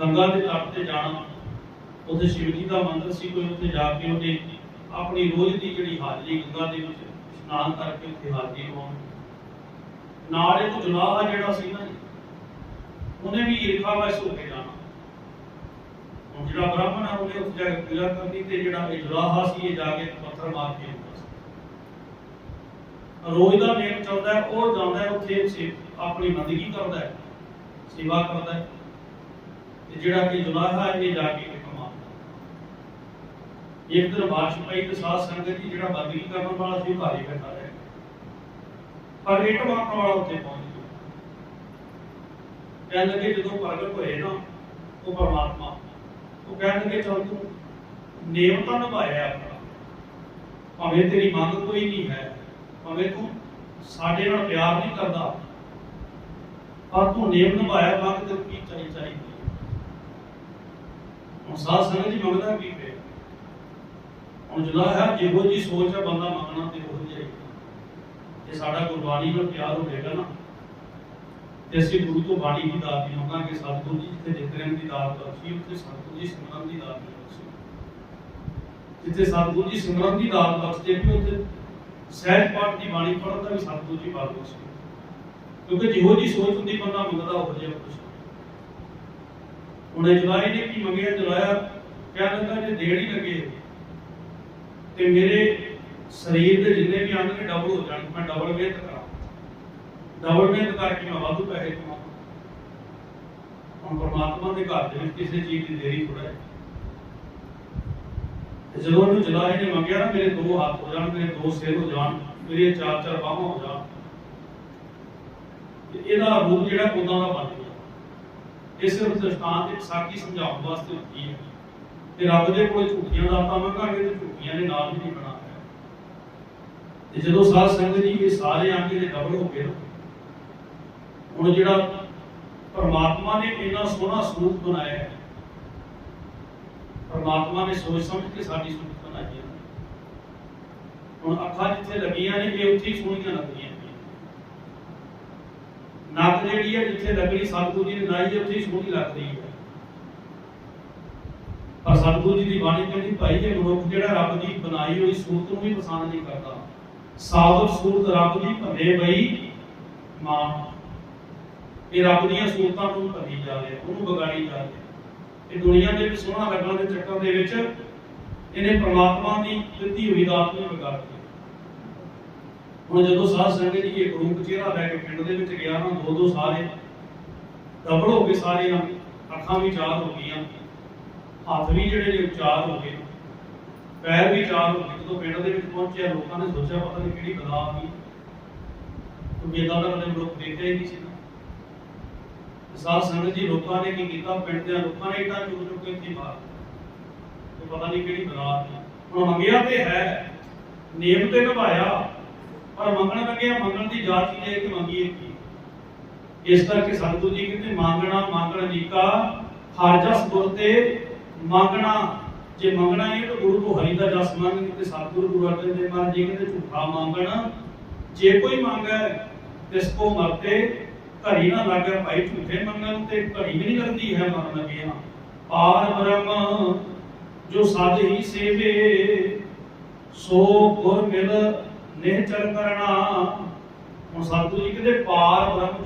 ਗੰਗਾ ਦੇ ਤੱਟ ਤੇ ਜਾਣਾ। ਉੱਥੇ ਸ਼ਿਵ ਜੀ ਦਾ ਮੰਦਿਰ ਸੀ, ਕੋਈ ਉੱਥੇ ਜਾ ਕੇ ਉਹਨੇ ਆਪਣੀ ਰੋਜ਼ ਦੀ ਜਿਹੜੀ ਹਾਜ਼ਰੀ ਗੰਗਾ ਦੇ ਵਿੱਚ ਇਸ਼ਨਾਨ ਕਰਕੇ ਉੱਥੇ ਹਾਜ਼ਰੀ ਲਵਾਉਣ। ਨਾਲ ਇੱਕ ਜੁਲਾਹਾ ਜਿਹੜਾ ਸੀ ਨਾ ਉਹਨੇ ਵੀ ਈਰਖਾ ਵਸ ਹੋ ਕੇ ਜਾਣਾ। ਹੁਣ ਜਿਹੜਾ ਬ੍ਰਾਹਮਣ ਹੈ ਉਹਨੇ ਉੱਥੇ ਜਾ ਕੇ ਪੂਜਾ ਕਰਨੀ ਤੇ ਜਿਹੜਾ ਇਹ ਜੁਲਾਹਾ ਸੀ, ਇਹ ਜਾ ਕੇ ਪੱਥਰ ਮਾਰ ਕੇ ਰੋਜ਼ ਦਾ ਨੇਮ ਚੱਲਦਾ ਉਹ ਜਾਂਦਾ ਉੱਥੇ ਆਪਣੀ ਬੰਦਗੀ ਕਰਦਾ ਸੇਵਾ ਕਰਦਾ ਹੈ। ਤੇ ਜਿਹੜਾ ਕਿ ਜੁਲਾਹਾ ਇਹ ਜਾ ਕੇ ਕਮਾਉਂਦਾ ਇੱਕ ਦਿਨ ਬਾਰਿਸ਼ ਪਈ ਤੇ ਸਾਧ ਸੰਗਤ ਜੀ ਜਿਹੜਾ ਬੰਦਗੀ ਕਰਨ ਵਾਲਾ ਸੀ, ਉਹ ਘਰ ਰਿਹਾ। ਪਰ ਇੱਟ ਮਾਰਨ ਵਾਲਾ ਉੱਥੇ ਪਹੁੰਚ ਗਿਆ। ਕਹਿਣ ਲੱਗੇ ਜਦੋਂ ਪ੍ਰਗਟ ਹੋਏ ਨਾ, ਉਹ ਪਰਮਾਤਮਾ। ਉਹ ਕਹਿਣ ਲੱਗੇ, ਚੱਲ ਤੂੰ ਨੇਮ ਤਾਂ ਨਿਭਾਇਆ ਆਪਣਾ। ਭਾਵੇਂ ਤੇਰੀ ਮੰਗ ਕੋਈ ਨਹੀਂ ਹੈ, ਭਾਵੇਂ ਤੂੰ ਸਾਡੇ ਨਾਲ ਪਿਆਰ ਨਹੀਂ ਕਰਦਾ, ਪਰ ਤੂੰ ਨੇਮ ਨਿਭਾਇਆ ਮੰਗ ਤੇ ਕੀ ਚਾਹੀ ਚਾਹੀਦੀ ਹੈ। ਹੁਣ ਸਾਧ ਸੰਗਤ ਜੀ ਮੰਗਦਾ ਕੀ ਪਏ ਹੁਣ ਜਦੋਂ ਹੈ ਜਿਹੋ ਜੀ ਸੋਚ ਹੈ, ਬੰਦਾ ਮੰਗਣਾ ਤੇ ਉਹ ਜਾਏਗਾ ਜੇ ਸਾਡਾ ਗੁਰਬਾਣੀ ਨਾਲ ਪਿਆਰ ਹੋਵੇਗਾ ਨਾ, ਤੇ ਅਸੀਂ ਗੁਰੂ ਤੋਂ ਬਾਣੀ ਦੀ ਦਾਤ ਮੰਗਾਂਗੇ, ਸਤਿਗੁਰੂ ਜੀ ਜਿੱਥੇ ਜਿਕਰਨ ਦੀ ਦਾਤ ਬਖਸ਼ੀ ਉੱਥੇ ਸਤਿਗੁਰੂ ਜੀ ਸਿਮਰਨ ਦੀ ਦਾਤ ਬਖਸ਼ੀ ਜਿੱਥੇ ਸਤਿਗੁਰੂ ਜੀ ਸਿਮਰਨ ਦੀ ਦਾਤ ਬਖਸ਼ਦੇ ਵੀ ਉੱਥੇ ਸਹਿਜ ਪਾਠ ਦੀ ਬਾਣੀ ਪੜ੍ਹਨ ਦਾ ਵੀ ਸਤਿਗੁਰੂ ਜੀ ਬਾਤ ਬਖਸ਼ੀ ਕਿਉਂਕਿ ਜਿਹੋ ਜੀ ਸੋਚ ਹੁੰਦੀ, ਬੰਦਾ ਮੰਗਦਾ ਹੋ ਜਿਹਾ ਕੁਛ। ਉਹਨੇ ਜੁਲਾਈ ਨੇ ਕੀ ਮੰਗਿਆ ਜੁਲਾਇਆ ਕਹਿਣ ਲੱਗਾ ਜੇ ਦੇੜ ਹੀ ਲੱਗੇ ਤੇ ਮੇਰੇ ਸਰੀਰ ਦੇ ਜਿੰਨੇ ਵੀ ਅੰਗ ਨੇ ਡਬਲ ਹੋ ਜਾਣ। ਮੈਂ ਡਬਲ ਮਿਹਨਤ ਕਰਾਂ। ਡਬਲ ਮਿਹਨਤ ਕਰਕੇ ਮੈਂ ਵਾਧੂ ਪੈਸੇ ਕਮਾਵਾਂ। ਹੁਣ ਪਰਮਾਤਮਾ ਦੇ ਘਰ ਦੇ ਵਿੱਚ ਕਿਸੇ ਚੀਜ਼ ਦੀ ਦੇਰੀ ਥੋੜਾ ਹੈ। ਜਦੋਂ ਉਹਨੂੰ ਜਲਾਏ ਨੇ ਮੰਗਿਆ ਨਾ, ਮੇਰੇ ਦੋ ਹੱਥ ਹੋ ਜਾਣ, ਮੇਰੇ ਦੋ ਸਿਰ ਹੋ ਜਾਣ, ਮੇਰੀਆਂ ਚਾਰ ਚਾਰ ਬਾਹਾਂ ਹੋ ਜਾਣ। ਤੇ ਇਹਦਾ ਰੂਪ ਜਿਹੜਾ ਉਦਾਂ ਦਾ ਬਣ ਗਿਆ। ਇਹ ਸਿਰਫ ਦਸਤਾਨ ਤੇ ਸਾਖੀ ਸਮਝਾਉਣ ਵਾਸਤੇ ਹੁੰਦੀ ਹੈ। ਤੇ ਰੱਬ ਦੇ ਕੋਲ ਝੂਠੀਆਂ ਦਾਤਾਂ ਮੰਗਾਂਗੇ ਤੇ ਝੂਠੀਆਂ ਦੇ ਨਾਲ ਵੀ ਨਹੀਂ ਬਣਾ ਹੈ ਤੇ ਜਦੋਂ ਸਾਧ ਸੰਗਤ ਜੀ ਇਹ ਸਾਰੇ ਆਂਗੇ ਦੇ ਡਬਲ ਹੋ ਗਏ ਨਾ, ਹੁਣ ਜਿਹੜਾ ਪਰਮਾਤਮਾ ਨੇ ਇੰਨਾ ਸੋਹਣਾ ਸਰੂਪ ਬਣਾਇਆ ਹੈ, ਪਰਮਾਤਮਾ ਨੇ ਸੋਚ ਸਮਝ ਕੇ ਸਾਡੀ ਸੂਰਤ ਬਣਾਈ ਹੈ। ਹੁਣ ਅੱਖਾਂ ਜਿੱਥੇ ਲੱਗੀਆਂ ਨੇ, ਇਹ ਉੱਥੇ ਹੀ ਸੋਹਣੀਆਂ ਲੱਗਦੀਆਂ ਨੇ ਜਿਹੜੀ ਹੈ, ਜਿੱਥੇ ਲੱਗਣੀ ਸਤਿਗੁਰੂ ਜੀ ਨੇ ਲਾਈ ਉੱਥੇ ਹੀ ਸੋਹਣੀ ਲੱਗਦੀ ਹੈ। ਪਰ ਸਤਿਗੁਰੂ ਜੀ ਦੀ ਬਾਣੀ ਕਹਿੰਦੀ, ਭਾਈ ਜੇ ਮਨੁੱਖ ਜਿਹੜਾ ਰੱਬ ਦੀ ਬਣਾਈ ਹੋਈ ਸੂਰਤ ਨੂੰ ਵੀ ਪਸੰਦ ਨਹੀਂ ਕਰਦਾ, ਸਾਬਤ ਸੂਰਤ ਰੱਬ ਦੀ ਭੰਦੇ ਬਈ ਮਾਂ। ਇਹ ਰੱਬ ਦੀਆਂ ਸੂਰਤਾਂ ਨੂੰ ਭੰਦੀ ਜਾ ਉਹਨੂੰ ਵਿਗਾੜੀ ਜਾ ਇਹ ਦੁਨੀਆ ਦੇ ਵਿੱਚ ਸੋਹਣਾ ਲੱਗਣ ਦੇ ਚੱਕਰ ਦੇ ਵਿੱਚ ਇਹਨੇ ਪ੍ਰਮਾਤਮਾ ਦੀ ਦਿੱਤੀ ਹੋਈ ਦਾਤ ਨੂੰ ਵਿਗਾੜ ਹੁਣ ਜਦੋਂ ਸਾਧ ਸੰਗਤ ਜੀ ਇੱਕ ਰੂਪ ਚਿਹਰਾ ਲੈ ਕੇ ਪਿੰਡ ਦੇ ਵਿੱਚ ਗਿਆ ਨਾ ਦੋ ਦੋ ਸਾਰੇ ਡਬਲ ਹੋ ਗਏ ਸਾਰੇ ਨਾ ਅੱਖਾਂ ਵੀ ਚਾਰ ਹੋ ਗਈਆਂ, ਹੱਥ ਵੀ ਜਿਹੜੇ ਨੇ ਚਾਰ ਹੋ ਗਏ, ਪੈਰ ਵੀ ਚਾਰ ਹੋ ਗਏ। ਜਦੋਂ ਪਿੰਡ ਦੇ ਵਿੱਚ ਪਹੁੰਚਿਆ, ਲੋਕਾਂ ਨੇ ਸੋਚਿਆ ਪਤਾ ਨਹੀਂ ਕਿਹੜੀ ਬਲਾ ਆ ਗਈ। ਕਿਉਂਕਿ ਇਦਾਂ ਦਾ ਕਦੇ ਲੋਕ ਦੇਖਿਆ ਹੀ ਨਹੀਂ ਸੀ ਸਾਧ ਸੰਗਤ ਜੀ ਲੋਕਾਂ ਨੇ ਕੀ ਕੀਤਾ? ਪਿੰਡ ਦੇ ਲੋਕਾਂ ਨੇ ਇੱਟਾਂ ਚੁੱਕ ਚੁੱਕ ਕੇ ਇੱਥੇ ਮਾਰ ਤੇ ਪਤਾ ਨਹੀਂ ਕਿਹੜੀ ਬਲਾ ਆ ਹੁਣ ਮੰਗਿਆ ਤੇ ਹੈ, ਨਿਯਮ ਤੇ ਨਿਭਾਇਆ। ਪਰ ਮੰਗਣ ਲੱਗਿਆ ਮੰਗਣ ਦੀ ਜਾਤ ਕੀ ਹੈ ਕਿ ਮੰਗੀਏ ਕੀ ਇਸ ਕਰਕੇ ਸਤਿਗੁਰੂ ਜੀ ਕਹਿੰਦੇ, ਮੰਗਣਾ, ਮੰਗਣ ਨੀਕਾ ਹਰ ਜਸ ਗੁਰ ਤੇ ਮੰਗਣਾ। ਜੇ ਮੰਗਣਾ ਹੈ ਤਾਂ ਗੁਰੂ ਤੋਂ ਹਰੀ ਦਾ ਜਸ ਮੰਗ ਤੇ ਸਤਿਗੁਰੂ ਗੁਰੂ ਅਰਜਨ ਦੇਵ ਮਹਾਰਾਜ ਜੀ ਕਹਿੰਦੇ, ਝੂਠਾ ਮੰਗਣ। ਜੇ ਕੋਈ ਮੰਗੈ, ਤਿਸ ਕੋ ਮਰਤੇ ਘੜੀ ਨਾ ਲੱਗੇ ਭਾਈ ਝੂਠੇ ਮੰਗਣ ਤੇ ਘੜੀ ਵੀ ਨਹੀਂ ਲੱਗਦੀ ਹੈ ਮਰਨ ਲੱਗਿਆ ਪਾਰ ਬ੍ਰਹਮ, ਜੋ ਸਾਧ ਹੀ ਸੇਵੇ, ਸੋ ਗੁਰ ਮਿਲ ਨਿਹਚਰ ਕਰਨਾ ਹੁਣ ਸਤਿਗੁਰੂ ਜੀ ਕਹਿੰਦੇ ਪਾਰ ਬ੍ਰਹਮ ਜੋ